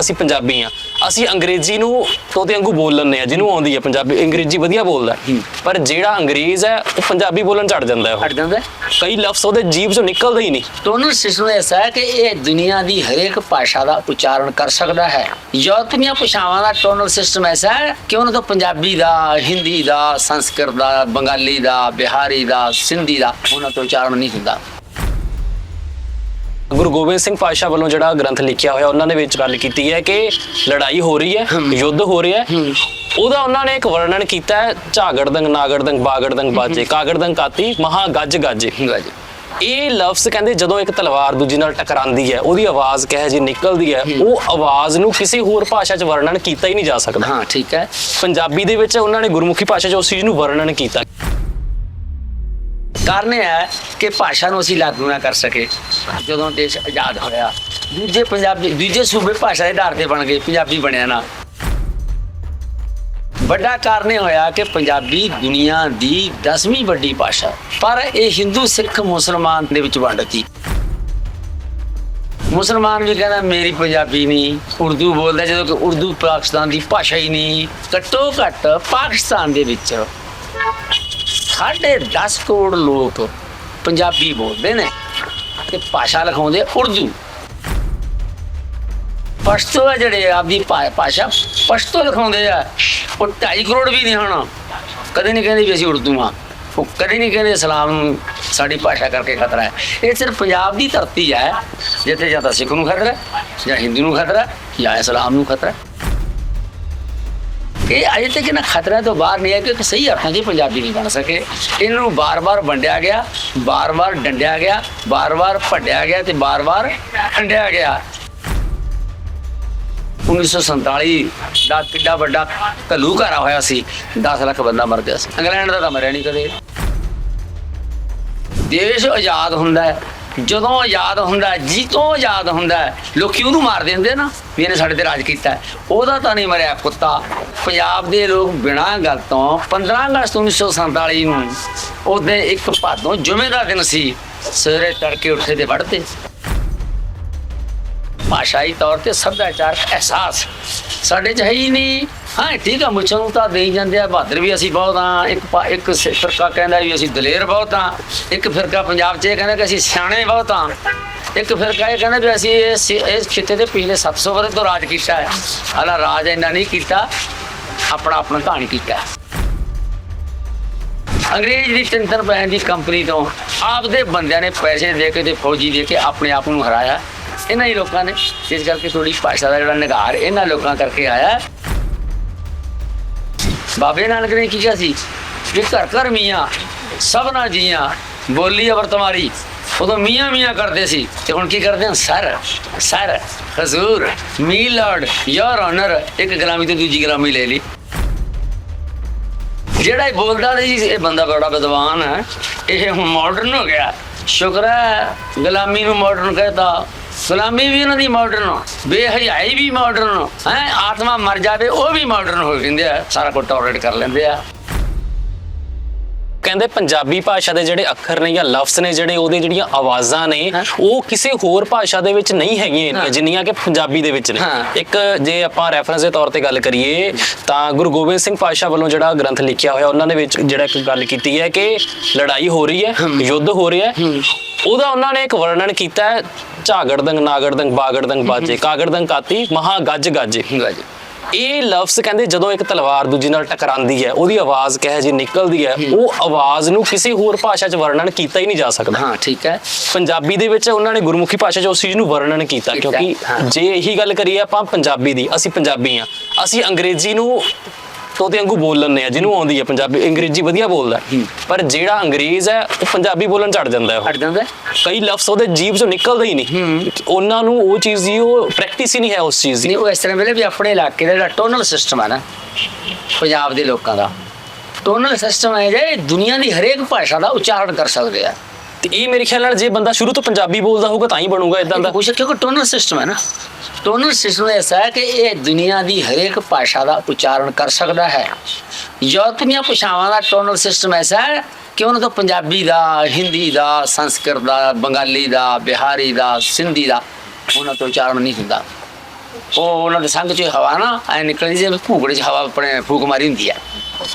ਅਸੀਂ ਪੰਜਾਬੀ ਆ ਅਸੀਂ ਅੰਗਰੇਜ਼ੀ ਨੂੰ ਤੋਤੇ ਵਾਂਗੂ ਬੋਲ ਲੈਂਦੇ ਆ ਜਿਹਨੂੰ ਆਉਂਦੀ ਹੈ ਪੰਜਾਬੀ ਅੰਗਰੇਜ਼ੀ ਵਧੀਆ ਬੋਲਦਾ। ਪਰ ਜਿਹੜਾ ਅੰਗਰੇਜ਼ ਹੈ ਉਹ ਪੰਜਾਬੀ ਬੋਲਣ ਚੜ ਜਾਂਦਾ ਹੈ ਉਹ। ਹਟ ਜਾਂਦਾ ਹੈ। ਕਈ ਲਫ਼ਜ਼ ਉਹਦੇ ਜੀਭ ਚੋਂ ਨਿਕਲਦੇ ਹੀ ਨਹੀਂ ਟੋਨਲ ਸਿਸਟਮ ਐਸਾ ਹੈ ਕਿ ਇਹ ਦੁਨੀਆ ਦੀ ਹਰੇਕ ਭਾਸ਼ਾ ਦਾ ਉਚਾਰਨ ਕਰ ਸਕਦਾ ਹੈ ਯੂਰਪੀਆਂ ਭਾਸ਼ਾਵਾਂ ਦਾ ਟੋਨਲ ਸਿਸਟਮ ਐਸਾ ਹੈ ਕਿ ਉਹਨਾਂ ਤੋਂ ਪੰਜਾਬੀ ਦਾ ਹਿੰਦੀ ਦਾ ਸੰਸਕ੍ਰਿਤ ਦਾ ਬੰਗਾਲੀ ਦਾ ਬਿਹਾਰੀ ਦਾ ਸਿੰਧੀ ਦਾ ਉਹਨਾਂ ਤੋਂ ਉਚਾਰਨ ਨਹੀਂ ਹੁੰਦਾ ਗੁਰੂ ਗੋਬਿੰਦ ਸਿੰਘ ਪਾਤਸ਼ਾਹ ਵੱਲੋਂ ਜਿਹੜਾ ਗ੍ਰੰਥ ਲਿਖਿਆ ਹੋਇਆ ਉਹਨਾਂ ਨੇ ਵਿੱਚ ਗੱਲ ਕੀਤੀ ਹੈ ਕਿ ਲੜਾਈ ਹੋ ਰਹੀ ਹੈ ਯੁੱਧ ਹੋ ਰਿਹਾ ਹੈ। ਉਹਦਾ ਉਹਨਾਂ ਨੇ ਇੱਕ ਵਰਣਨ ਕੀਤਾ ਹੈ ਝਾਗੜਦੰਗ ਨਾਗੜਦੰਗ ਬਾਗੜਦੰਗ ਬਾਜੇ ਕਾਗੜਦੰਗ ਕਾਤੀ ਮਹਾ ਗੱਜ ਗੱਜ। ਇਹ ਲਫ਼ਜ਼ ਕਹਿੰਦੇ ਜਦੋਂ ਇੱਕ ਤਲਵਾਰ ਦੂਜੀ ਨਾਲ ਟਕਰਾਉਂਦੀ ਹੈ ਉਹਦੀ ਆਵਾਜ਼ ਕਹੇ ਜੀ ਨਿਕਲਦੀ ਹੈ ਉਹ ਆਵਾਜ਼ ਨੂੰ ਕਿਸੇ ਹੋਰ ਭਾਸ਼ਾ 'ਚ ਵਰਣਨ ਕੀਤਾ ਹੀ ਨਹੀਂ ਜਾ ਸਕਦਾ। ਹਾਂ ਠੀਕ ਹੈ। ਪੰਜਾਬੀ ਦੇ ਵਿੱਚ ਉਹਨਾਂ ਨੇ ਗੁਰਮੁਖੀ ਭਾਸ਼ਾ 'ਚ ਉਸ ਚੀਜ਼ ਨੂੰ ਵਰਣਨ ਕੀਤਾ। ਕਾਰਨ ਇਹ ਹੈ ਕਿ ਭਾਸ਼ਾ ਨੂੰ ਅਸੀਂ ਲਾਗੂ ਨਾ ਕਰ ਸਕੇ ਜਦੋਂ ਦੇਸ਼ ਆਜ਼ਾਦ ਹੋਇਆ, ਦੂਜੇ ਪੰਜਾਬੀ, ਦੂਜੇ ਸੂਬੇ ਭਾਸ਼ਾ ਦੇ ਆਧਾਰ ਤੇ ਬਣ ਗਏ, ਪੰਜਾਬੀ ਬਣਿਆ ਨਾ। ਵੱਡਾ ਕਾਰਨ ਇਹ ਹੋਇਆ ਕਿ ਪੰਜਾਬੀ ਦੁਨੀਆ ਦੀ 10ਵੀਂ ਵੱਡੀ ਭਾਸ਼ਾ ਪਰ ਇਹ ਹਿੰਦੂ, ਸਿੱਖ, ਮੁਸਲਮਾਨ ਦੇ ਵਿੱਚ ਵੰਡਤੀ ਮੁਸਲਮਾਨ ਵੀ ਕਹਿੰਦਾ, ਮੇਰੀ ਪੰਜਾਬੀ ਨਹੀਂ। ਉਰਦੂ ਬੋਲਦਾ, ਜਦੋਂ ਕਿ ਉਰਦੂ ਪਾਕਿਸਤਾਨ ਦੀ ਭਾਸ਼ਾ ਹੀ ਨਹੀਂ। ਘੱਟੋ ਘੱਟ ਪਾਕਿਸਤਾਨ ਦੇ ਵਿੱਚ ਸਾਢੇ 10 ਕਰੋੜ ਲੋਕ ਪੰਜਾਬੀ ਬੋਲਦੇ ਨੇ ਤੇ ਭਾਸ਼ਾ ਲਿਖਾਉਂਦੇ ਉਰਦੂ। ਪਸ਼ਤੋ ਹੈ ਜਿਹੜੇ ਆਪਦੀ ਭਾ- ਭਾਸ਼ਾ ਪਸ਼ਤੋ ਲਿਖਾਉਂਦੇ ਆ ਉਹ 2.5 ਕਰੋੜ ਵੀ ਨਹੀਂ ਹੋਣਾ। ਕਦੇ ਨਹੀਂ ਕਹਿੰਦੇ ਵੀ ਅਸੀਂ ਉਰਦੂ ਆ। ਉਹ ਕਦੇ ਨਹੀਂ ਕਹਿੰਦੇ ਇਸਲਾਮ ਨੂੰ ਸਾਡੀ ਭਾਸ਼ਾ ਕਰਕੇ ਖਤਰਾ ਹੈ। ਇਹ ਸਿਰਫ ਪੰਜਾਬ ਦੀ ਧਰਤੀ ਹੈ ਜਿੱਥੇ ਜਾਂ ਤਾਂ ਸਿੱਖ ਨੂੰ ਖਤਰਾ ਹੈ, ਜਾਂ ਹਿੰਦੂ ਨੂੰ ਖਤਰਾ ਹੈ, ਜਾਂ ਇਸਲਾਮ ਨੂੰ ਖਤਰਾ ਹੈ। ਇਹ ਅਜੇ ਤੱਕ ਇਹਨਾਂ ਖਤਰਿਆਂ ਤੋਂ ਬਾਹਰ ਨਹੀਂ ਆਇਆ ਕਿ ਸਹੀ ਅਰਥਾਂ 'ਚ ਪੰਜਾਬੀ ਨਹੀਂ ਬਣ ਸਕੇ। ਇਹਨਾਂ ਨੂੰ ਬਾਰ-ਬਾਰ ਵੰਡਿਆ ਗਿਆ ਬਾਰ-ਬਾਰ ਡੰਡਿਆ ਗਿਆ ਬਾਰ-ਬਾਰ ਭੱਡਿਆ ਗਿਆ ਤੇ ਬਾਰ-ਬਾਰ ਖੰਡਿਆ ਗਿਆ। 1947 ਦਾ ਕਿੱਡਾ ਵੱਡਾ ਘਲੂਘਾਰਾ ਹੋਇਆ ਸੀ। 10 ਲੱਖ ਬੰਦਾ ਮਰ ਗਿਆ ਸੀ। ਇੰਗਲੈਂਡ ਦਾ ਤਾਂ ਮਰਿਆ ਨਹੀਂ ਕਦੇ। ਦੇਸ਼ ਆਜ਼ਾਦ ਹੁੰਦਾ ਹੈ। ਜਦੋਂ ਆਜ਼ਾਦ ਹੁੰਦਾ ਜੀ ਤੋਂ ਆਜ਼ਾਦ ਹੁੰਦਾ ਲੋਕੀ ਉਹਨੂੰ ਮਾਰਦੇ ਹੁੰਦੇ ਨਾ, ਵੀ ਇਹਨੇ ਸਾਡੇ ਤੇ ਰਾਜ ਕੀਤਾ ਉਹਦਾ ਤਾਂ ਨਹੀਂ ਮਰਿਆ ਕੁੱਤਾ। ਪੰਜਾਬ ਦੇ ਲੋਕ ਬਿਨਾਂ ਗੱਲ ਤੋਂ 15 ਅਗਸਤ 1947 ਨੂੰ ਉਹਦੇ ਇੱਕ ਭਾਦੋਂ ਜੁਮੇ ਦਾ ਦਿਨ ਸੀ, ਸਵੇਰੇ ਤੜਕੇ ਉੱਠੇ ਤੇ ਵੜਦੇ। ਭਾਸ਼ਾਈ ਤੌਰ ਤੇ ਸੱਭਿਆਚਾਰਕ ਅਹਿਸਾਸ ਸਾਡੇ ਚ ਹੈ ਹੀ ਨਹੀਂ। ਹਾਂ ਠੀਕ ਆ, ਮੁੱਛਾਂ ਨੂੰ ਤਾਂ ਦੇਈ ਜਾਂਦੇ ਆ, ਬਹਾਦਰ ਵੀ ਅਸੀਂ ਬਹੁਤ ਆ ਇੱਕ ਪਾ- ਇੱਕ ਫਿਰਕਾ ਕਹਿੰਦਾ ਵੀ ਅਸੀਂ ਦਲੇਰ ਬਹੁਤ ਆ ਇੱਕ ਫਿਰਕਾ ਪੰਜਾਬ 'ਚ ਇਹ ਕਹਿੰਦਾ ਕਿ ਅਸੀਂ ਸਿਆਣੇ ਬਹੁਤ ਆ ਇੱਕ ਫਿਰਕਾ ਇਹ ਕਹਿੰਦਾ ਵੀ ਅਸੀਂ ਇਸ ਖਿੱਤੇ ਦੇ ਪਿਛਲੇ 700 ਵਰ੍ਹੇ ਤੋਂ ਰਾਜ ਕੀਤਾ ਹੈ ਹਾਲਾ ਰਾਜ ਇੰਨਾ ਨਹੀਂ ਕੀਤਾ, ਆਪਣਾ ਆਪਣਾ ਕਹਾਣੀ ਕੀਤਾ। ਅੰਗਰੇਜ਼ ਦੀ ਚਿੰਤਨ ਤਿੰਨ ਦੀ ਕੰਪਨੀ ਤੋਂ ਆਪਦੇ ਬੰਦਿਆਂ ਨੇ ਪੈਸੇ ਦੇ ਕੇ ਤੇ ਫੌਜੀ ਦੇ ਕੇ ਆਪਣੇ ਆਪ ਨੂੰ ਹਰਾਇਆ। ਇਹਨਾਂ ਹੀ ਲੋਕਾਂ ਨੇ ਇਸ ਕਰਕੇ ਥੋੜੀ ਭਾਸ਼ਾ ਦਾ ਜਿਹੜਾ ਨਿਗਾਰ ਇਹਨਾਂ ਲੋਕਾਂ ਕਰਕੇ ਆਇਆ। ਬਾਬੇ ਨਾਨਕ ਨੇ ਕੀ ਕਿਹਾ ਸੀ? ਕਿ ਘਰ ਘਰ ਮੀਆਂ, ਸਭਨਾ ਜੀਆਂ, ਬੋਲੀ ਅਵਰ ਤੁਮਾਰੀ ਉਦੋਂ ਮੀਆਂ ਮੀਆਂ ਕਰਦੇ ਸੀ। ਤੇ ਹੁਣ ਕੀ ਕਰਦੇ ਹਨ? ਸਰ ਸਰ, ਹਜ਼ੂਰ, ਮੀ ਲਾਰਡ, ਯੋਰ ਆਨਰ ਇੱਕ ਗ੍ਰਾਮੀ ਤੋਂ ਦੂਜੀ ਗ੍ਰਾਮੀ ਲੈ ਲਈ। ਜਿਹੜਾ ਇਹ ਬੋਲਦਾ ਨਹੀਂ ਇਹ ਬੰਦਾ ਬੜਾ ਵਿਦਵਾਨ ਹੈ। ਇਹ ਹੁਣ ਮਾਡਰਨ ਹੋ ਗਿਆ। ਸ਼ੁਕਰ ਹੈ, ਗੁਲਾਮੀ ਨੂੰ ਮਾਡਰਨ ਕਹਿੰਦਾ ਗੁਲਾਮੀ ਵੀ ਉਹਨਾਂ ਦੀ ਮਾਡਰਨ ਬੇਹਯਾਈ ਵੀ ਮਾਡਰਨ ਹੈ, ਆਤਮਾ ਮਰ ਜਾਵੇ, ਉਹ ਵੀ ਮਾਡਰਨ ਹੋ ਜਾਂਦੇ ਆ। ਸਾਰਾ ਕੁਝ ਟੋਲਰੇਟ ਕਰ ਲੈਂਦੇ ਆ। ਕਹਿੰਦੇ ਪੰਜਾਬੀ ਭਾਸ਼ਾ ਦੇ ਜਿਹੜੇ ਅੱਖਰ ਨੇ ਜਾਂ ਲਫ਼ਜ਼ ਨੇ ਜਿਹੜੇ ਉਹਦੇ ਜਿਹੜੀਆਂ ਆਵਾਜ਼ਾਂ ਨੇ। ਉਹ ਕਿਸੇ ਹੋਰ ਭਾਸ਼ਾ ਦੇ ਵਿੱਚ ਨਹੀਂ ਹੈਗੀਆਂ ਇੰਨੀਆਂ। ਜਿੰਨੀਆਂ ਕਿ ਪੰਜਾਬੀ ਦੇ ਵਿੱਚ ਨੇ। ਇੱਕ ਜੇ ਆਪਾਂ ਰੈਫਰੈਂਸ ਦੇ ਤੌਰ ਤੇ ਗੱਲ ਕਰੀਏ ਤਾਂ ਗੁਰੂ ਗੋਬਿੰਦ ਸਿੰਘ ਪਾਤਸ਼ਾਹ ਵੱਲੋਂ ਜਿਹੜਾ ਗ੍ਰੰਥ ਲਿਖਿਆ ਹੋਇਆ ਉਹਨਾਂ ਨੇ ਵਿੱਚ ਜਿਹੜਾ ਇੱਕ ਗੱਲ ਕੀਤੀ ਹੈ ਕਿ ਲੜਾਈ ਹੋ ਰਹੀ ਹੈ ਯੁੱਧ ਹੋ ਰਿਹਾ ਹੈ। ਉਹਦਾ ਉਹਨਾਂ ਨੇ ਇੱਕ ਵਰਣਨ ਕੀਤਾ ਹੈ ਝਾਗੜਦੰਗ ਨਾਗੜਦੰਗ ਬਾਗੜਦੰਗ ਬਾਜੇ ਕਾਗੜਦੰਗ ਕਾਤੀ ਮਹਾ ਗੱਜ ਗੱਜ। ਇਹ ਲਫ਼ਜ਼ ਕਹਿੰਦੇ ਜਦੋਂ ਇੱਕ ਤਲਵਾਰ ਦੂਜੀ ਨਾਲ ਟਕਰਾਉਂਦੀ ਹੈ ਉਹਦੀ ਆਵਾਜ਼ ਕਹੇ ਜੀ ਨਿਕਲਦੀ ਹੈ ਉਹ ਆਵਾਜ਼ ਨੂੰ ਕਿਸੇ ਹੋਰ ਭਾਸ਼ਾ 'ਚ ਵਰਣਨ ਕੀਤਾ ਹੀ ਨਹੀਂ ਜਾ ਸਕਦਾ। ਹਾਂ ਠੀਕ ਹੈ। ਪੰਜਾਬੀ ਦੇ ਵਿੱਚ ਉਹਨਾਂ ਨੇ ਗੁਰਮੁਖੀ ਭਾਸ਼ਾ 'ਚ ਉਸ ਚੀਜ਼ ਨੂੰ ਵਰਣਨ ਕੀਤਾ ਕਿਉਂਕਿ। ਜੇ ਇਹੀ ਗੱਲ ਕਰੀਏ ਆਪਾਂ ਪੰਜਾਬੀ ਦੀ ਅਸੀਂ ਪੰਜਾਬੀ ਆ ਅਸੀਂ ਅੰਗਰੇਜ਼ੀ ਨੂੰ ਤੋਤੇ ਵਾਂਗੂ ਬੋਲ ਲੈਂਦੇ ਆ ਜਿਹਨੂੰ ਆਉਂਦੀ ਹੈ ਪੰਜਾਬੀ ਅੰਗਰੇਜ਼ੀ ਵਧੀਆ ਬੋਲਦਾ। ਪਰ ਜਿਹੜਾ ਅੰਗਰੇਜ਼ ਹੈ ਉਹ ਪੰਜਾਬੀ ਬੋਲਣ ਚੜ ਜਾਂਦਾ ਹੈ ਉਹ। ਹਟ ਜਾਂਦਾ। ਕਈ ਲਫ਼ਜ਼ ਉਹਦੇ ਜੀਭ 'ਚੋਂ ਨਿਕਲਦੇ ਹੀ ਨਹੀਂ ਉਹਨਾਂ ਨੂੰ ਉਹ ਚੀਜ਼ ਦੀ ਉਹ ਪ੍ਰੈਕਟਿਸ ਹੀ ਨਹੀਂ ਹੈ ਉਸ ਚੀਜ਼ ਦੀ ਨਹੀਂ ਉਹ ਇਸ ਤਰ੍ਹਾਂ ਵੇਲੇ ਵੀ ਆਪਣੇ ਇਲਾਕੇ ਦਾ ਜਿਹੜਾ ਟੋਨਲ ਸਿਸਟਮ ਹੈ ਨਾ ਪੰਜਾਬ ਦੇ ਲੋਕਾਂ ਦਾ ਟੋਨਲ ਸਿਸਟਮ ਹੈ ਜੇ ਦੁਨੀਆ ਦੀ ਹਰੇਕ ਭਾਸ਼ਾ ਦਾ ਉਚਾਰਨ ਕਰ ਸਕਦੇ ਆ ਤੇ ਇਹ ਮੇਰੇ ਖਿਆਲ ਨਾਲ ਜੇ ਬੰਦਾ ਸ਼ੁਰੂ ਤੋਂ ਪੰਜਾਬੀ ਬੋਲਦਾ ਹੋਊਗਾ ਤਾਂ ਹੀ ਬਣੂਗਾ ਇਦਾਂ ਦਾ। ਕੁਛ ਕਿਉਂਕਿ ਟੋਨਲ ਸਿਸਟਮ ਹੈ ਨਾ। ਟੋਨਲ ਸਿਸਟਮ ਐਸਾ ਹੈ ਕਿ ਇਹ ਦੁਨੀਆ ਦੀ ਹਰੇਕ ਭਾਸ਼ਾ ਦਾ ਉਚਾਰਨ ਕਰ ਸਕਦਾ ਹੈ। ਯੂਰਪੀਆਂ ਭਾਸ਼ਾਵਾਂ ਦਾ ਟੋਨਲ ਸਿਸਟਮ ਐਸਾ ਹੈ ਕਿ ਉਹਨਾਂ ਤੋਂ ਪੰਜਾਬੀ ਦਾ, ਹਿੰਦੀ ਦਾ, ਸੰਸਕ੍ਰਿਤ ਦਾ, ਬੰਗਾਲੀ ਦਾ, ਬਿਹਾਰੀ ਦਾ, ਸਿੰਧੀ ਦਾ ਉਹਨਾਂ ਤੋਂ ਉਚਾਰਨ ਨਹੀਂ ਹੁੰਦਾ। ਉਹ ਉਹਨਾਂ ਦੇ ਸੰਗ ਚ ਹਵਾ ਨਾ, ਐ ਨਿਕਲਦੀ ਜਿਵੇਂ ਭੂਗੜੇ ਚ ਹਵਾ ਆਪਣੇ ਫੂਕ ਮਾਰੀ ਹੁੰਦੀ ਹੈ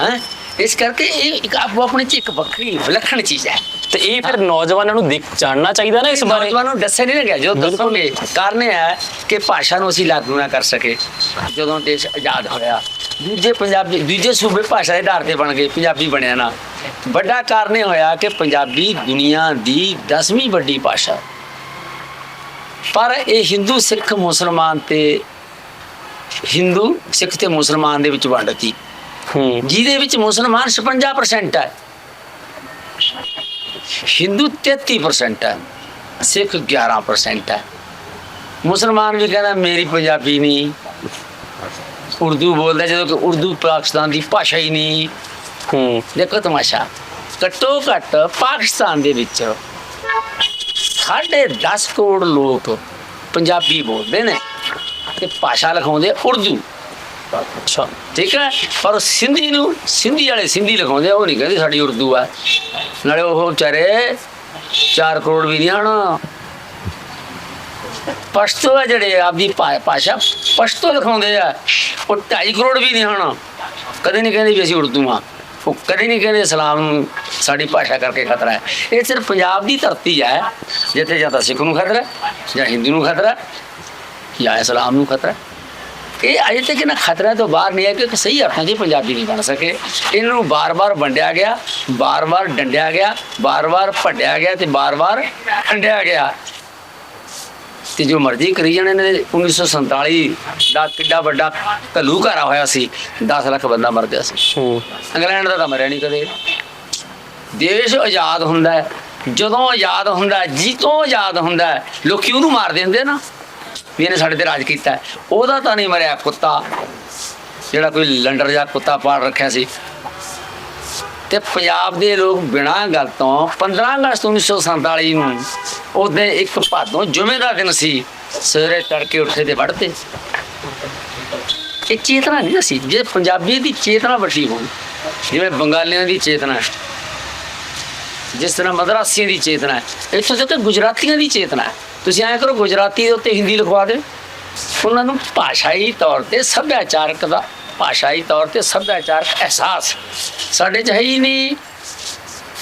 ਹੈ? ਇਸ ਕਰਕੇ ਇਹ ਇੱਕ ਆਪੋ ਆਪਣੇ ਚ ਇੱਕ ਵੱਖਰੀ ਵਿਲੱਖਣ ਚੀਜ਼ ਹੈ। ਤੇ ਇਹ ਫਿਰ ਨੌਜਵਾਨਾਂ ਨੂੰ ਦੇਖ ਜਾਣਨਾ ਚਾਹੀਦਾ ਨਾ ਇਸ ਬਾਰੇ। ਨੌਜਵਾਨਾਂ ਨੂੰ ਦੱਸਿਆ ਨਹੀਂ ਗਿਆ। ਜੋ ਦੱਸੋਗੇ ਕਾਰਨ ਇਹ ਹੈ ਕਿ ਭਾਸ਼ਾ ਨੂੰ ਅਸੀਂ ਲਾਗੂ ਨਾ ਕਰ ਸਕੇ ਜਦੋਂ ਦੇਸ਼ ਆਜ਼ਾਦ ਹੋਇਆ ਦੂਜੇ ਪੰਜਾਬੀ ਦੂਜੇ ਸੂਬੇ ਭਾਸ਼ਾ ਦੇ ਆਧਾਰ ਤੇ ਬਣ ਗਏ ਪੰਜਾਬੀ ਬਣਿਆ ਨਾ। ਵੱਡਾ ਕਾਰਨ ਇਹ ਹੋਇਆ ਕਿ ਪੰਜਾਬੀ ਦੁਨੀਆ ਦੀ 10ਵੀਂ ਵੱਡੀ ਭਾਸ਼ਾ। ਪਰ ਇਹ ਹਿੰਦੂ ਸਿੱਖ ਮੁਸਲਮਾਨ ਤੇ ਹਿੰਦੂ ਸਿੱਖ ਤੇ ਮੁਸਲਮਾਨ ਦੇ ਵਿੱਚ ਵੰਡਤੀ ਜਿਹਦੇ ਵਿੱਚ ਮੁਸਲਮਾਨ 56% ਹੈ। ਹਿੰਦੂ 33% ਹੈ। ਸਿੱਖ 11% ਹੈ। ਮੁਸਲਮਾਨ ਵੀ ਕਹਿੰਦਾ, ਮੇਰੀ ਪੰਜਾਬੀ ਨਹੀਂ। ਉਰਦੂ ਬੋਲਦਾ, ਜਦੋਂ ਕਿ ਉਰਦੂ ਪਾਕਿਸਤਾਨ ਦੀ ਭਾਸ਼ਾ ਹੀ ਨਹੀਂ। ਹੂੰ। ਦੇਖੋ ਤਮਾਸ਼ਾ। ਘੱਟੋ ਘੱਟ ਪਾਕਿਸਤਾਨ ਦੇ ਵਿੱਚ ਸਾਢੇ 10 ਕਰੋੜ ਲੋਕ ਪੰਜਾਬੀ ਬੋਲਦੇ ਨੇ ਤੇ ਭਾਸ਼ਾ ਲਿਖਾਉਂਦੇ ਉਰਦੂ। ਅੱਛਾ ਠੀਕ ਹੈ। ਪਰ ਉਹ ਸਿੰਧੀ ਨੂੰ ਸਿੰਧੀ ਵਾਲੇ ਸਿੰਧੀ ਲਿਖਾਉਂਦੇ ਆ, ਉਹ ਨਹੀਂ ਕਹਿੰਦੇ ਸਾਡੀ ਉਰਦੂ ਆ। ਨਾਲੇ ਉਹ ਵਿਚਾਰੇ 4 ਕਰੋੜ ਵੀ ਨਹੀਂ ਹਨ ਪਸ਼ਤੋ ਆ ਜਿਹੜੇ ਆਪਦੀ ਭਾ- ਭਾਸ਼ਾ ਪਸ਼ਤੋ ਲਿਖਾਉਂਦੇ ਆ ਉਹ 2.5 ਕਰੋੜ ਵੀ ਨਹੀਂ ਹਨ ਕਦੇ ਨਹੀਂ ਕਹਿੰਦੇ ਵੀ ਅਸੀਂ ਉਰਦੂ ਆ। ਉਹ ਕਦੇ ਨਹੀਂ ਕਹਿੰਦੇ ਇਸਲਾਮ ਨੂੰ ਸਾਡੀ ਭਾਸ਼ਾ ਕਰਕੇ ਖਤਰਾ ਹੈ। ਇਹ ਸਿਰਫ ਪੰਜਾਬ ਦੀ ਧਰਤੀ ਹੈ ਜਿੱਥੇ ਜਾਂ ਤਾਂ ਸਿੱਖ ਨੂੰ ਖਤਰਾ ਹੈ, ਜਾਂ ਹਿੰਦੂ ਨੂੰ ਖਤਰਾ ਹੈ, ਜਾਂ ਇਸਲਾਮ ਨੂੰ ਖਤਰਾ ਹੈ। ਇਹ ਅਜੇ ਤੱਕ ਨਾ ਖਤਰਾ ਤੋਂ ਬਾਹਰ ਨਹੀਂ ਹੈ ਕਿ ਸਹੀ ਅਰਥਾਂ 'ਚ ਪੰਜਾਬੀ ਨਹੀਂ ਬਣ ਸਕੇ। ਇਹਨਾਂ ਨੂੰ ਬਾਰ-ਬਾਰ ਵੰਡਿਆ ਗਿਆ ਬਾਰ-ਬਾਰ ਡੰਡਿਆ ਗਿਆ ਬਾਰ-ਬਾਰ ਭੱਡਿਆ ਗਿਆ ਤੇ ਬਾਰ-ਬਾਰ ਖੰਡਿਆ ਗਿਆ। ਤੇ ਜੋ ਮਰਜ਼ੀ ਕਰੀ ਜਾਣੇ ਨੇ 1947 ਦਾ ਕਿੱਡਾ ਵੱਡਾ ਘਲੂਘਾਰਾ ਹੋਇਆ ਸੀ 10 ਲੱਖ ਬੰਦਾ ਮਰ ਗਿਆ ਸੀ। ਇੰਗਲੈਂਡ ਦਾ ਤਾਂ ਮਰਿਆ ਨਹੀਂ ਕਦੇ। ਦੇਸ਼ ਆਜ਼ਾਦ ਹੁੰਦਾ ਜਦੋਂ ਆਜ਼ਾਦ ਹੁੰਦਾ ਜਿੱਤੋਂ ਆਜ਼ਾਦ ਹੁੰਦਾ ਲੋਕੀ ਉਹਨੂੰ ਮਾਰ ਦਿੰਦੇ ਨਾ। ਵੀ ਇਹਨੇ ਸਾਡੇ ਤੇ ਰਾਜ ਕੀਤਾ। ਉਹਦਾ ਤਾਂ ਨਹੀਂ ਮਰਿਆ ਕੁੱਤਾ। ਜਿਹੜਾ ਕੋਈ ਲੰਡਰ ਜਾਂ ਕੁੱਤਾ ਪਾੜ ਰੱਖਿਆ ਸੀ। ਤੇ ਪੰਜਾਬ ਦੇ ਲੋਕ ਬਿਨਾਂ ਗੱਲ ਤੋਂ 15 ਅਗਸਤ 1947 ਨੂੰ ਉਹਦੇ ਇੱਕ ਭਾਦੋਂ ਜੁਮੇ ਦਾ ਦਿਨ ਸੀ। ਸਵੇਰੇ ਤੜਕੇ ਉੱਠੇ ਤੇ ਵੜਦੇ ਇਹ ਚੇਤਨਾ ਨਹੀਂ ਸੀ। ਜੇ ਪੰਜਾਬੀ ਦੀ ਚੇਤਨਾ ਵੱਡੀ ਹੋਈ ਜਿਵੇਂ ਬੰਗਾਲੀਆਂ ਦੀ ਚੇਤਨਾ ਹੈ, ਜਿਸ ਤਰ੍ਹਾਂ ਮਦਰਾਸੀਆਂ ਦੀ ਚੇਤਨਾ ਹੈ, ਇੱਥੋਂ ਤੱਕ ਗੁਜਰਾਤੀਆਂ ਦੀ ਚੇਤਨਾ ਹੈ। ਤੁਸੀਂ ਐਂ ਕਰੋ, ਗੁਜਰਾਤੀ ਦੇ ਉੱਤੇ ਹਿੰਦੀ ਲਿਖਵਾ ਦਿਓ। ਉਹਨਾਂ ਨੂੰ ਭਾਸ਼ਾਈ ਤੌਰ ਤੇ ਸੱਭਿਆਚਾਰਕ ਦਾ, ਭਾਸ਼ਾਈ ਤੌਰ ਤੇ ਸੱਭਿਆਚਾਰਕ ਅਹਿਸਾਸ। ਸਾਡੇ ਚ ਹੈ ਹੀ ਨਹੀਂ।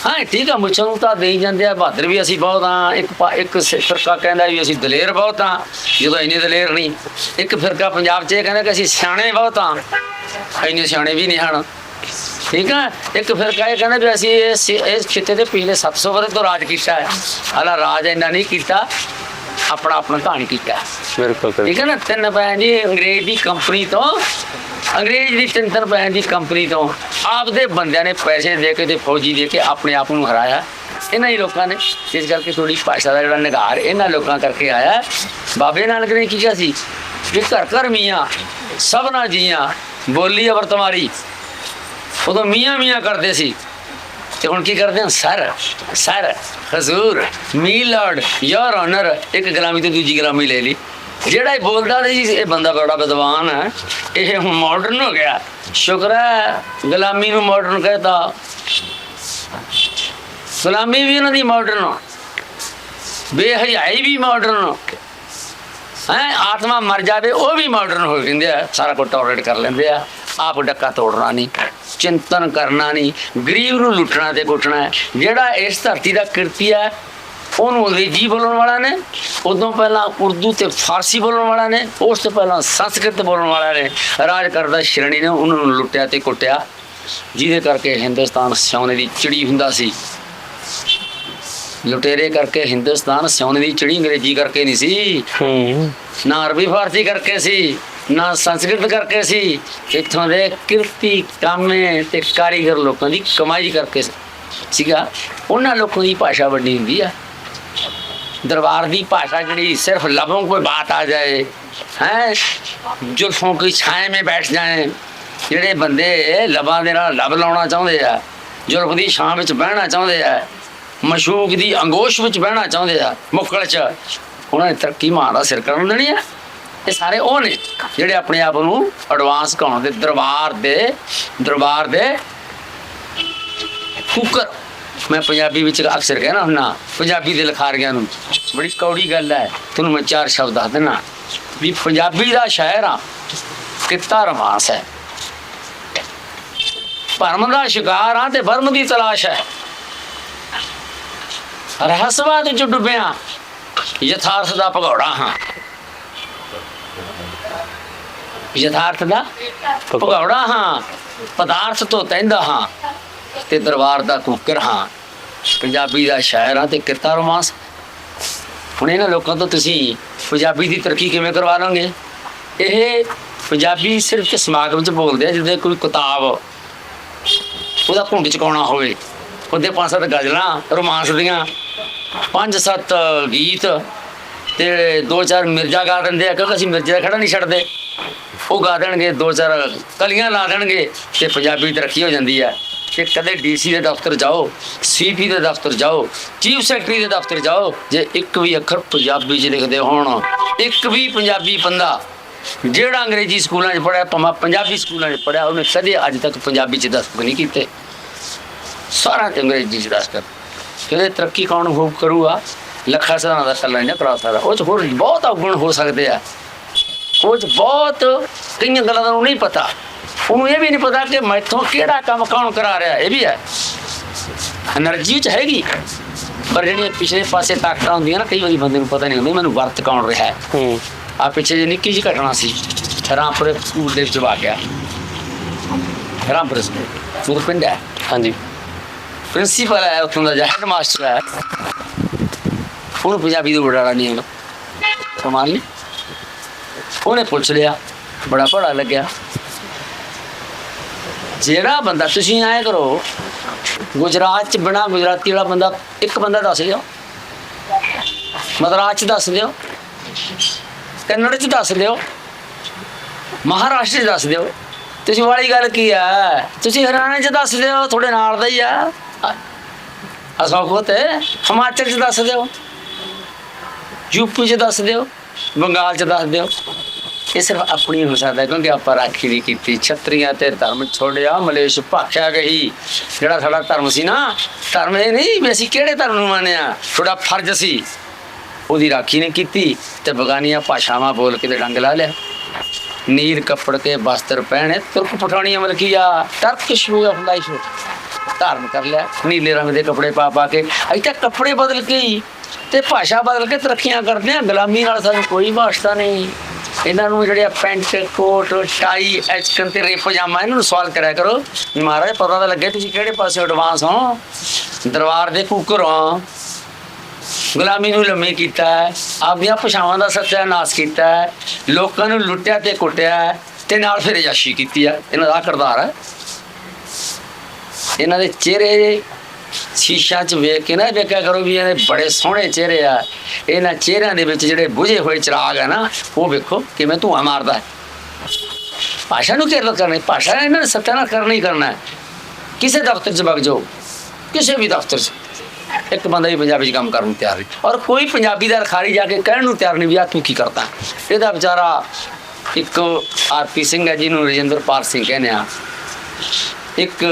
ਹਾਂ, ਠੀਕ ਆ, ਮੁੱਛਾਂ ਨੂੰ ਤਾਂ ਦੇਈ ਜਾਂਦੇ ਆ, ਬਹਾਦਰ ਵੀ ਅਸੀਂ ਬਹੁਤ ਆ ਇੱਕ ਪਾ- ਇੱਕ ਫਿਰਕਾ ਕਹਿੰਦਾ ਵੀ ਅਸੀਂ ਦਲੇਰ ਬਹੁਤ ਆ ਜਦੋਂ ਇੰਨੇ ਦਲੇਰ ਨਹੀਂ। ਇੱਕ ਫਿਰਕਾ ਪੰਜਾਬ 'ਚ ਇਹ ਕਹਿੰਦਾ ਕਿ ਅਸੀਂ ਸਿਆਣੇ ਬਹੁਤ ਆ ਇੰਨੇ ਸਿਆਣੇ ਵੀ ਨਹੀਂ ਹਨ। ਠੀਕ ਆ? ਇੱਕ ਫਿਰਕਾ ਇਹ ਕਹਿੰਦਾ ਵੀ ਅਸੀਂ ਇਸ ਇਸ ਖਿੱਤੇ ਤੇ ਪਿਛਲੇ 700 ਵਰ੍ਹੇ ਤੋਂ ਰਾਜ ਕੀਤਾ ਹੈ। ਹਾਲਾ ਰਾਜ ਇੰਨਾ ਨਹੀਂ ਕੀਤਾ ਆਪਣਾ ਆਪਣਾ ਕਹਾਣੀ ਕੀਤਾ ਹੈ। ਬਿਲਕੁਲ ਠੀਕ ਹੈ ਨਾ? ਤਿੰਨ ਪੈਸੇ ਦੀ ਅੰਗਰੇਜ਼ ਦੀ ਕੰਪਨੀ ਤੋਂ ਅੰਗਰੇਜ਼ ਦੀ ਤਿੰਨ ਪੈਸੇ ਦੀ ਕੰਪਨੀ ਤੋਂ ਆਪਦੇ ਬੰਦਿਆਂ ਨੇ ਪੈਸੇ ਦੇ ਕੇ ਤੇ ਫੌਜੀ ਦੇ ਕੇ ਆਪਣੇ ਆਪ ਨੂੰ ਹਰਾਇਆ। ਇਹਨਾਂ ਹੀ ਲੋਕਾਂ ਨੇ ਇਸ ਕਰਕੇ ਥੋੜੀ ਭਾਸ਼ਾ ਦਾ ਜਿਹੜਾ ਨਿਗਾਰ ਇਹਨਾਂ ਲੋਕਾਂ ਕਰਕੇ ਆਇਆ ਹੈ। ਬਾਬੇ ਨਾਨਕ ਨੇ ਕੀ ਕਿਹਾ ਸੀ? ਕਿ ਘਰ ਘਰ ਮੀਆਂ ਸਭਨਾ ਜੀਆਂ ਬੋਲੀ ਅਵਰ ਤੁਹਾਰੀ ਉਦੋਂ ਮੀਆਂ ਮੀਆਂ ਕਰਦੇ ਸੀ। ਤੇ ਹੁਣ ਕੀ ਕਰਦੇ ਆ ਸਰ ਸਰ, ਹਜ਼ੂਰ, ਮੀ ਲਾਰਡ, ਯੋਰ ਆਨਰ ਇੱਕ ਗ੍ਰਾਮੀ ਤੋਂ ਦੂਜੀ ਗ੍ਰਾਮੀ ਲੈ ਲਈ। ਜਿਹੜਾ ਇਹ ਬੋਲਦਾ ਸੀ, ਇਹ ਬੰਦਾ ਬੜਾ ਵਿਦਵਾਨ ਹੈ। ਇਹ ਹੁਣ ਮਾਡਰਨ ਹੋ ਗਿਆ। ਸ਼ੁਕਰ ਹੈ, ਗੁਲਾਮੀ ਨੂੰ ਮਾਡਰਨ ਕਹਤਾ। ਗੁਲਾਮੀ ਵੀ ਉਹਨਾਂ ਦੀ ਮਾਡਰਨ ਬੇਹਯਾਈ ਵੀ ਮਾਡਰਨ ਹੈ, ਆਤਮਾ ਮਰ ਜਾਵੇ, ਉਹ ਵੀ ਮਾਡਰਨ ਹੋ ਜਾਂਦੇ ਆ। ਸਾਰਾ ਕੁਝ ਟੋਲਰੇਟ ਕਰ ਲੈਂਦੇ ਆ। ਆਪ ਡੱਕਾ ਤੋੜਨਾ ਨਹੀਂ। ਚਿੰਤਨ ਕਰਨਾ ਨਹੀਂ। ਗਰੀਬ ਨੂੰ ਲੁੱਟਣਾ ਤੇ ਕੁੱਟਣਾ ਹੈ। ਜਿਹੜਾ ਇਸ ਧਰਤੀ ਦਾ ਕਿਰਤੀ ਹੈ ਉਹਨੂੰ ਅੰਗਰੇਜ਼ੀ ਬੋਲਣ ਵਾਲਾ ਨੇ। ਉਦੋਂ ਪਹਿਲਾਂ ਉਰਦੂ ਤੇ ਫਾਰਸੀ ਬੋਲਣ ਵਾਲਾ ਨੇ। ਉਸ ਤੋਂ ਪਹਿਲਾਂ ਸੰਸਕ੍ਰਿਤ ਬੋਲਣ ਵਾਲਾ ਨੇ। ਰਾਜ ਕਰਦਾ ਸ਼੍ਰੇਣੀ ਨੇ ਉਹਨਾਂ ਨੂੰ ਲੁੱਟਿਆ ਤੇ ਕੁੱਟਿਆ। ਜਿਹਦੇ ਕਰਕੇ ਹਿੰਦੁਸਤਾਨ ਸੋਨੇ ਦੀ ਚਿੜੀ ਹੁੰਦਾ ਸੀ। ਲੁਟੇਰੇ ਕਰਕੇ ਹਿੰਦੁਸਤਾਨ ਸੋਨੇ ਦੀ ਚਿੜੀ ਅੰਗਰੇਜ਼ੀ ਕਰਕੇ ਨਹੀਂ ਸੀ। ਹੂੰ। ਨਾ ਅਰਬੀ ਫਾਰਸੀ ਕਰਕੇ ਸੀ। ਨਾ ਸੰਸਕ੍ਰਿਤ ਕਰਕੇ ਸੀ, ਇੱਥੋਂ ਦੇ ਕਿਰਤੀ ਕਾਮੇ ਤੇ ਕਾਰੀਗਰ ਲੋਕਾਂ ਦੀ ਕਮਾਈ ਕਰਕੇ ਸੀਗਾ। ਉਹਨਾਂ ਲੋਕਾਂ ਦੀ ਭਾਸ਼ਾ ਵੱਡੀ ਹੁੰਦੀ ਆ। ਦਰਬਾਰ ਦੀ ਭਾਸ਼ਾ ਜਿਹੜੀ ਸਿਰਫ ਲਬੋਂ ਕੋਈ ਬਾਤ ਆ ਜਾਏ, ਹੈ? ਜੁਰਫੋਂ ਕੋਈ ਛਾਏ ਮੇ ਬੈਠ ਜਾਏ, ਜਿਹੜੇ ਬੰਦੇ ਲਬਾਂ ਦੇ ਨਾਲ ਲਬ ਲਾਉਣਾ ਚਾਹੁੰਦੇ ਆ ਜ਼ੁਰਫ ਦੀ ਛਾਂ ਵਿੱਚ ਬਹਿਣਾ ਚਾਹੁੰਦੇ ਆ, ਮਸ਼ੂਕ ਦੀ ਅੰਗੋਸ਼ ਵਿੱਚ ਬਹਿਣਾ ਚਾਹੁੰਦੇ ਆ ਮੁੱਕਲ 'ਚ, ਉਹਨਾਂ ਨੇ ਤਰੱਕੀ ਮਾਂ ਦਾ ਸਿਰ ਕਰਨ ਦੇਣੀ ਆ। ਇਹ ਸਾਰੇ ਉਹ ਨੇ ਜਿਹੜੇ ਆਪਣੇ ਆਪ ਨੂੰ ਐਡਵਾਂਸ ਕਹਾਉਣ ਦੇ ਦਰਬਾਰ ਦੇ ਦਰਬਾਰ ਦੇ ਕੁੱਕਰ। ਮੈਂ ਪੰਜਾਬੀ ਵਿੱਚ ਅਕਸਰ ਕਹਿਣਾ ਹੁੰਨਾ ਪੰਜਾਬੀ ਦੇ ਲਿਖਾਰੀਆਂ ਨੂੰ। ਬੜੀ ਕੌੜੀ ਗੱਲ ਹੈ। ਤੁਹਾਨੂੰ ਮੈਂ ਚਾਰ ਸ਼ਬਦ ਦੱਸ ਦੇਣਾ ਵੀ ਪੰਜਾਬੀ ਦਾ ਸ਼ਾਇਰ ਆ, ਕਿੱਤਾ ਰਵਾਂਸ ਹੈ। ਭਰਮ ਦਾ ਸ਼ਿਕਾਰ ਆ ਤੇ ਵਰਮ ਦੀ ਤਲਾਸ਼ ਹੈ। ਰਹੱਸਵਾਦ ਚ ਡੁੱਬਿਆ, ਯਥਾਰਥ ਦਾ ਭਗੌੜਾ ਹਾਂ। ਯਥਾਰਥ ਦਾ ਭਗੌੜਾ ਹਾਂ, ਪਦਾਰਥ ਤੋਂ ਤੈਂਦਾ ਹਾਂ ਤੇ ਦਰਬਾਰ ਦਾ ਕੁੱਕਰ ਹਾਂ। ਪੰਜਾਬੀ ਦਾ ਸ਼ਾਇਰ ਹਾਂ ਤੇ ਕਿਰਤਾ ਰੋਮਾਂਸ। ਹੁਣ ਇਹਨਾਂ ਲੋਕਾਂ ਤੋਂ ਤੁਸੀਂ ਪੰਜਾਬੀ ਦੀ ਤਰੱਕੀ ਕਿਵੇਂ ਕਰਵਾ ਲਓਗੇ ਇਹ ਪੰਜਾਬੀ ਸਿਰਫ ਕਿ ਸਮਾਗਮ 'ਚ ਬੋਲਦੇ ਆ ਜਿੱਦਾਂ ਕੋਈ ਕਿਤਾਬ, ਉਹਦਾ ਘੁੰਡ ਚਕਾਉਣਾ ਹੋਵੇ, ਉਹਦੇ ਪੰਜ ਸੱਤ ਗਜ਼ਲਾਂ ਰੋਮਾਂਸ ਦੀਆਂ, ਪੰਜ ਸੱਤ ਗੀਤ ਤੇ ਦੋ ਚਾਰ ਮਿਰਜ਼ਾ ਗਾ ਦਿੰਦੇ ਆ, ਕਿਉਂਕਿ ਅਸੀਂ ਮਿਰਜ਼ੇ ਦਾ ਖੜਾ ਨਹੀਂ ਛੱਡਦੇ। ਉਹ ਗਾ ਦੇਣਗੇ, ਦੋ ਚਾਰ ਕਲੀਆਂ ਲਾ ਦੇਣਗੇ ਤੇ ਪੰਜਾਬੀ ਤਰੱਕੀ ਹੋ ਜਾਂਦੀ ਹੈ ਕਿ ਕਦੇ ਡੀਸੀ ਦੇ ਦਫ਼ਤਰ ਜਾਓ ਸੀਪੀ ਦੇ ਦਫ਼ਤਰ ਜਾਓ, ਚੀਫ ਸੈਕਟਰੀ ਦੇ ਦਫ਼ਤਰ ਜਾਓ, ਜੇ ਇੱਕ ਵੀ ਅੱਖਰ ਪੰਜਾਬੀ 'ਚ ਲਿਖਦੇ ਹੋਣ, ਇੱਕ ਵੀ ਪੰਜਾਬੀ ਬੰਦਾ ਜਿਹੜਾ ਅੰਗਰੇਜ਼ੀ ਸਕੂਲਾਂ 'ਚ ਪੜਿਆ ਭਾਵੇਂ ਪੰਜਾਬੀ ਸਕੂਲਾਂ 'ਚ ਪੜਿਆ ਉਹਨੇ ਕਦੇ ਅੱਜ ਤੱਕ ਪੰਜਾਬੀ 'ਚ ਦਸਤਕ ਨਹੀਂ ਕੀਤੇ। ਸਾਰਾ ਤੇ ਅੰਗਰੇਜ਼ੀ 'ਚ ਦਸਤਕ। ਕਹਿੰਦੇ ਤਰੱਕੀ ਕੌਣ ਹੋ ਕਰੂਗਾ? ਲੱਖਾਂ ਸਦਾਂ ਦਾ ਕੱਲਾ ਨਹੀਂ ਕਰਾ ਸਕਦਾ। ਉਹ ਚ ਹੋਰ ਬਹੁਤ ਔਗਣ ਹੋ ਸਕਦੇ ਆ। ਉਹ ਚ ਬਹੁਤ ਕਈਆਂ ਗੱਲਾਂ ਦਾ ਨਹੀਂ ਪਤਾ। ਉਹਨੂੰ ਇਹ ਵੀ ਨਹੀਂ ਪਤਾ ਕਿ ਮੈਥੋਂ ਕਿਹੜਾ ਕੰਮ ਕੌਣ ਕਰਾ ਰਿਹਾ ਇਹ ਵੀ ਹੈ। એનર્ਜੀ ਚ ਹੈਗੀ। ਪਰ ਜਿਹੜੀਆਂ ਪਿਛਲੇ ਪਾਸੇ ਤਾਕਤਾਂ ਹੁੰਦੀਆਂ ਨਾ ਕਈ ਵਾਰੀ ਬੰਦੇ ਨੂੰ ਪਤਾ ਨਹੀਂ ਹੁੰਦਾ ਮੈਨੂੰ ਵਰਤ ਕੌਣ ਰਿਹਾ ਹੈ। ਆ ਪਿੱਛੇ ਜੇ ਨਿੱਕੀ ਜਿਹੀ ਘਟਨਾ ਸੀ। ਰਾਮਪੁਰ ਸਕੂਲ ਦੇ ਵਿੱਚ ਵਾਕਿਆ। ਰਾਮਪੁਰ ਸਕੂਲ। ਸੁਰਪਿੰਡ ਹੈ। ਹਾਂਜੀ। ਪ੍ਰਿੰਸੀਪਲ ਹੈ ਉੱਥੋਂ ਦਾ ਹੈਡ ਮਾਸਟਰ ਹੈ। ਉਹਨੂੰ ਪੰਜਾਬੀ ਦਾ ਬੜਾ ਨਹੀਂ ਆਉਂਦਾ ਕਮਾਲ ਨਹੀਂ ਉਹਨੇ ਪੁੱਛ ਲਿਆ ਬੜਾ ਪੜਾ ਲੱਗਿਆ ਜਿਹੜਾ ਬੰਦਾ ਤੁਸੀਂ ਆਏ ਕਰੋ ਗੁਜਰਾਤ ਚ ਬਣਾ ਗੁਜਰਾਤੀ ਵਾਲਾ ਬੰਦਾ ਇੱਕ ਬੰਦਾ ਦੱਸ ਦਿਓ ਮਦਰਾਸ ਚ ਦੱਸ ਦਿਓ ਕੰਨੜ ਚ ਦੱਸ ਦਿਓ ਮਹਾਰਾਸ਼ਟਰ ਚ ਦੱਸ ਦਿਓ ਤੁਸੀਂ ਵਾਲੀ ਗੱਲ ਕੀ ਆ ਤੁਸੀਂ ਹਰਿਆਣਾ ਚ ਦੱਸ ਦਿਓ ਤੁਹਾਡੇ ਨਾਲ ਦਾ ਹੀ ਆ ਅਸੌਖਤ ਹੈ ਹਿਮਾਚਲ ਚ ਦੱਸ ਦਿਓ ਯੂਪੀ ਚ ਦੱਸ ਦਿਓ, ਬੰਗਾਲ ਚ ਦੱਸ ਦਿਓ। ਇਹ ਸਿਰਫ ਆਪਣੀ ਹੋ ਸਕਦਾ, ਕਿਉਂਕਿ ਆਪਾਂ ਰਾਖੀ ਨਹੀਂ ਕੀਤੀ। ਛਤਰੀਆਂ ਤੇ ਧਰਮ ਛੋੜਿਆ, ਮਲੇਸ਼ ਭਾਖਿਆ ਗਈ। ਜਿਹੜਾ ਸਾਡਾ ਧਰਮ ਸੀ ਨਾ, ਧਰਮ ਇਹ ਨਹੀਂ ਵੀ ਅਸੀਂ ਕਿਹੜੇ ਧਰਮ ਨੂੰ ਮੰਨਿਆ? ਥੋੜਾ ਫਰਜ਼ ਸੀ। ਉਹਦੀ ਰਾਖੀ ਨਹੀਂ ਕੀਤੀ ਤੇ ਬਗਾਨੀਆਂ ਭਾਸ਼ਾਵਾਂ ਬੋਲ ਕੇ ਤੇ ਡੰਗ ਲਾ ਲਿਆ। ਨੀਰ ਕੱਪੜ ਕੇ ਬਸਤਰ ਪਹਿਨੇ ਤੁਰਕ ਪਠਾਣੀਆਂ ਮਲਕੀਆ ਟਰਕਿਸ਼ ਹੋ ਆਫ ਲਾਈਫ ਧਾਰਨ ਕਰ ਲਿਆ, ਨੀਲੇ ਰੰਗ ਦੇ ਕੱਪੜੇ ਪਾ ਪਾ ਕੇ। ਇੱਥੇ ਕੱਪੜੇ ਬਦਲ ਕੇ ਹੀ ਤੇ ਭਾਸ਼ਾ ਬਦਲ ਕੇ ਤਰੱਕੀਆਂ ਕਰਦੇ ਆ। ਗੁਲਾਮੀ ਨਾਲ ਸਾਨੂੰ ਕੋਈ ਵਾਸਤਾ ਨਹੀਂ। ਇਹਨਾਂ ਨੂੰ ਜਿਹੜੇ ਪੈਂਟ, ਕੋਟ, ਟਾਈ, ਐਚਕਨ ਤੇ ਰੇ ਪਜਾਮਾ, ਇਹਨਾਂ ਨੂੰ ਸਵਾਲ ਕਰਿਆ ਕਰੋ। ਮਹਾਰਾਜ, ਪਤਾ ਤਾਂ ਲੱਗੇ ਤੁਸੀਂ ਕਿਹੜੇ ਪਾਸੇ ਐਡਵਾਂਸ ਹੋ। ਦਰਬਾਰ ਦੇ ਕੁੱਕਰ ਹੋ ਗੁਲਾਮੀ ਨੂੰ ਲੰਮੇ ਕੀਤਾ ਹੈ। ਆਪਣੀਆਂ ਭਾਸ਼ਾਵਾਂ ਦਾ ਸੱਤਿਆਨਾਸ਼ ਕੀਤਾ ਹੈ। ਲੋਕਾਂ ਨੂੰ ਲੁੱਟਿਆ ਤੇ ਕੁੱਟਿਆ ਤੇ ਨਾਲ ਫਿਰ ਯਾਸ਼ੀ ਕੀਤੀ ਹੈ। ਇਹਨਾਂ ਦਾ ਕਿਰਦਾਰ ਹੈ। ਇਹਨਾਂ ਦੇ ਚਿਹਰੇ ਸ਼ੀਸ਼ਾ 'ਚ ਵੇਖ ਕੇ ਨਾ ਵੇਖਿਆ ਕਰੋ ਵੀ ਇਹਦੇ ਬੜੇ ਸੋਹਣੇ ਚਿਹਰੇ ਆ। ਇਹਨਾਂ ਚਿਹਰਿਆਂ ਦੇ ਵਿੱਚ ਜਿਹੜੇ ਬੁਝੇ ਹੋਏ ਚਿਰਾਗ ਹੈ ਨਾ, ਉਹ ਵੇਖੋ ਕਿਵੇਂ ਧੂਆਂ ਮਾਰਦਾ ਹੈ। ਭਾਸ਼ਾ ਨੂੰ ਕਿਰਲ ਕਰਨੀ, ਭਾਸ਼ਾ ਇਹਨਾਂ ਨੇ ਸੱਤਿਆਨਾਸ਼ ਕਰਨਾ ਹੀ ਕਰਨਾ ਹੈ। ਕਿਸੇ ਦਫ਼ਤਰ 'ਚ ਵਗ ਜਾਓ, ਕਿਸੇ ਵੀ ਦਫ਼ਤਰ 'ਚ। ਇੱਕ ਬੰਦਾ ਵੀ ਪੰਜਾਬੀ 'ਚ ਕੰਮ ਕਰਨ ਨੂੰ ਤਿਆਰ ਨਹੀਂ। ਔਰ ਕੋਈ ਪੰਜਾਬੀ ਦਾ ਰਖਾਰੀ ਜਾ ਕੇ ਕਹਿਣ ਨੂੰ ਤਿਆਰ ਨਹੀਂ ਵੀ ਆ ਤੂੰ ਕੀ ਕਰਦਾ ਇਹਦਾ ਵਿਚਾਰਾ ਇੱਕ ਆਰਪੀ ਸਿੰਘ ਹੈ, ਜਿਹਨੂੰ ਰਜਿੰਦਰ ਪਾਲ ਸਿੰਘ ਕਹਿੰਦੇ ਆ। ਇੱਕ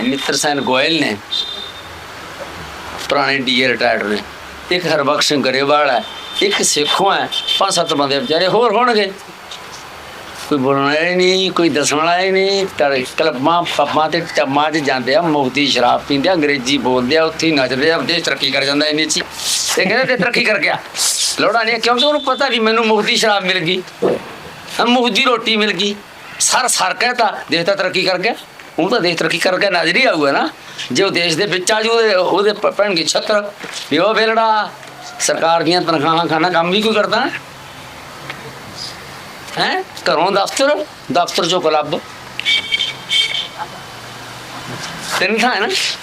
ਮਿੱਤਰ ਸੈਨ ਗੋਇਲ ਨੇ, ਪੁਰਾਣੇ ਡੀਏ ਰਿਟਾਇਰਡ ਨੇ। ਇੱਕ ਹਰਬਖਸ਼ ਸਿੰਘ ਗਰੇਵਾਲ ਹੈ, ਇੱਕ ਸਿੱਖੋਂ ਹੈ, ਪੰਜ ਸੱਤ ਬੰਦੇ ਵਿਚਾਰੇ ਹੋਰ ਹੋਣਗੇ। ਕੋਈ ਬੋਲਣ ਹੀ ਨਹੀਂ, ਕੋਈ ਦੱਸਣ ਹੀ ਨਹੀਂ ਤਰ ਕਲਬਾਂ ਪੱਬਾਂ ਤੇ ਟੰਮਾਂ 'ਚ ਜਾਂਦੇ ਆ ਮੁਫਤੀ ਸ਼ਰਾਬ ਪੀਂਦੇ ਆ, ਅੰਗਰੇਜ਼ੀ ਬੋਲਦੇ ਆ, ਉੱਥੇ ਹੀ ਨੱਚਦੇ ਆ ਦੇਸ਼ ਤਰੱਕੀ ਕਰ ਜਾਂਦਾ ਇੰਨੇ 'ਚ ਤੇ ਕਹਿੰਦੇ ਤੇ ਤਰੱਕੀ ਕਰ ਗਿਆ। ਲੋੜਾ ਨਹੀਂ, ਕਿਉਂਕਿ ਉਹਨੂੰ ਪਤਾ ਵੀ ਮੈਨੂੰ ਮੁਫਤੀ ਸ਼ਰਾਬ ਮਿਲ ਗਈ। ਮੁਫਤੀ ਰੋਟੀ ਮਿਲ ਗਈ। ਸਰ ਸਰ ਕਹਤਾ ਦੇਸ਼ ਤਾਂ ਤਰੱਕੀ ਕਰ ਗਿਆ। ਉਹ ਤਾਂ ਦੇਸ਼ ਤਰੱਕੀ ਕਰਕੇ ਨਜ਼ਰ ਆਊਗਾ ਨਾ। ਜੇ ਉਹ ਦੇਸ਼ ਦੇ ਵਿੱਚ ਆ ਜੂ, ਉਹਦੇ ਉਹਦੇ ਪੈਣਗੇ ਛੱਤਰ। ਵੀ ਉਹ ਵੇਲੜਾ, ਸਰਕਾਰ ਦੀਆਂ ਤਨਖਾਹਾਂ ਖਾਣਾ ਕੰਮ ਵੀ ਕੋਈ ਕਰਦਾ? ਹੈ ਹੈ? ਘਰੋਂ ਦਫ਼ਤਰ ਦਫ਼ਤਰ ਚੋਂ ਕਲੱਬ। ਤਿੰਨ ਥਾਂ ਹੈ ਨਾ।